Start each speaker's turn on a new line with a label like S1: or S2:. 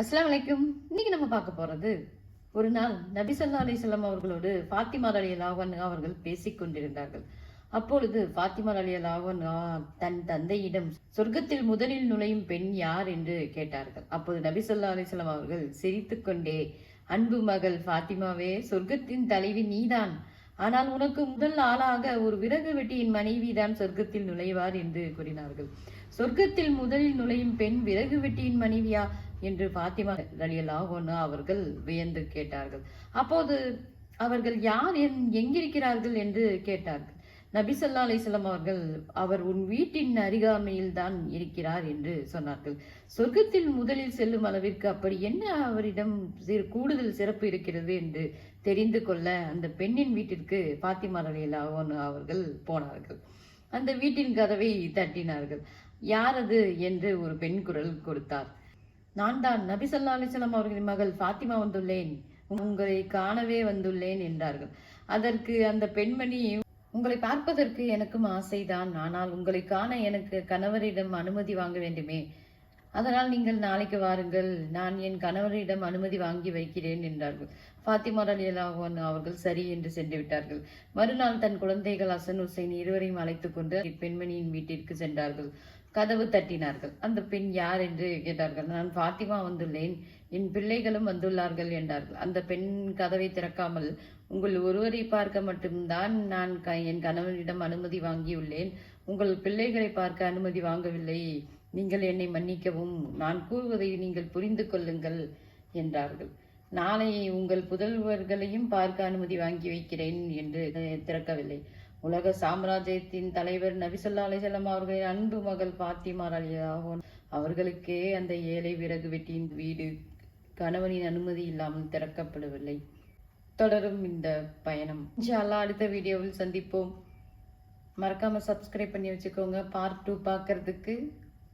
S1: அஸ்லாம் வலைக்கும் இன்னைக்கு நம்ம பார்க்க போறது ஒரு நாள் நபி சொல்லா அலைஹி அவர்களோடு ஃபாத்திமா அலி அன்ஹா அவர்கள் பேசிக் கொண்டிருந்தார்கள். அப்பொழுது ஃபாத்திமா அலி அன்ஹா தன் தந்தையிடம் சொர்க்கத்தில் முதலில் நுழையும் பெண் யார்? என்று கேட்டார்கள். அப்போது நபி சொல்லா அலைஹி வஸல்லம் அவர்கள் சிரித்துக்கொண்டே அன்பு மகள் ஃபாத்திமாவே சொர்க்கத்தின் தலைவி நீதான். ஆனால் உனக்கு முதல் ஆளாக ஒரு விறகு வெட்டியின் மனைவிதான் சொர்க்கத்தில் நுழைவார் என்று கூறினார்கள். சொர்க்கத்தில் முதலில் நுழையும் பெண் விறகு வெட்டியின் மனைவியா? என்று பாத்திமா ரலியல்லாஹு அவர்கள் வியந்து கேட்டார்கள். அப்போது அவர்கள் யார் என்- எங்கிருக்கிறார்கள் என்று கேட்டார்கள். நபி சொல்லா அலிஸ்லாம் அவர்கள் அவர் உன் வீட்டின் அருகாமையில் தான் இருக்கிறார் என்று சொன்னார்கள். சொர்க்கத்தில் முதலில் செல்லும் அளவிற்கு அப்படி என்ன அவரிடம் சிறு- கூடுதல் சிறப்பு இருக்கிறது என்று தெரிந்து கொள்ள அந்த பெண்ணின் வீட்டிற்கு பாத்திமா ரலியல்லாஹு அவர்கள் போனார்கள். அந்த வீட்டின் கதவை தட்டினார்கள். யார் அது என்று ஒரு பெண் குரல் கொடுத்தார். நான் தான் நபி சல்லா அலிஸ்லாம் அவர்களின் மகள் ஃபாத்திமா வந்துள்ளேன். உங்களை காணவே வந்துள்ளேன் என்றார்கள். அதற்கு அந்த பெண்மணி உங்களை பார்ப்பதற்கு எனக்கும் ஆசைதான். ஆனால் உங்களை காண எனக்கு கணவரிடம் அனுமதி வாங்க வேண்டுமே. அதனால் நீங்கள் நாளைக்கு வாருங்கள். நான் என் கணவரிடம் அனுமதி வாங்கி வைக்கிறேன் என்றார்கள். ஃபாத்திமா ரலியல்லாஹு அவர்கள் சரி என்று சென்று விட்டார்கள். மறுநாள் தன் குழந்தைகள் அசன் ஹுசைன் இருவரையும் அழைத்து கொண்டு பெண்மணியின் வீட்டிற்கு சென்றார்கள். கதவு தட்டினார்கள். அந்த பெண் யார் என்று கேட்டார்கள். நான் ஃபாத்திமா வந்துள்ளேன். என் பிள்ளைகளும் வந்துள்ளார்கள் என்றார்கள். அந்த பெண் கதவை திறக்காமல் உங்கள் ஒருவரை பார்க்க மட்டும்தான் நான் க- என் கணவனிடம் அனுமதி வாங்கியுள்ளேன். உங்கள் பிள்ளைகளை பார்க்க அனுமதி வாங்கவில்லை. நீங்கள் என்னை மன்னிக்கவும் நான் கூறுவதை நீங்கள் புரிந்து கொள்ளுங்கள் என்றார்கள். நாளை உங்கள் புதல்வர்களையும் பார்க்க அனுமதி வாங்கி வைக்கிறேன் என்று திறக்கவில்லை. உலக சாம்ராஜ்யத்தின் தலைவர் நபிசல்லா அலிசல்லாம் அவர்களின் அன்பு மகள் பாத்திமார் ரலியல்லாஹு அவர்களுக்கே அந்த ஏழை விறகு வெட்டியின் வீடு கணவனின் அனுமதி இல்லாமல் திறக்கப்படவில்லை. தொடரும் இந்த பயணம். இன்ஷா அல்லாஹ் அடுத்த வீடியோவில் சந்திப்போம். மறக்காம சப்ஸ்கிரைப் பண்ணி வச்சுக்கோங்க. பார்ட் டூ பார்க்கறதுக்கு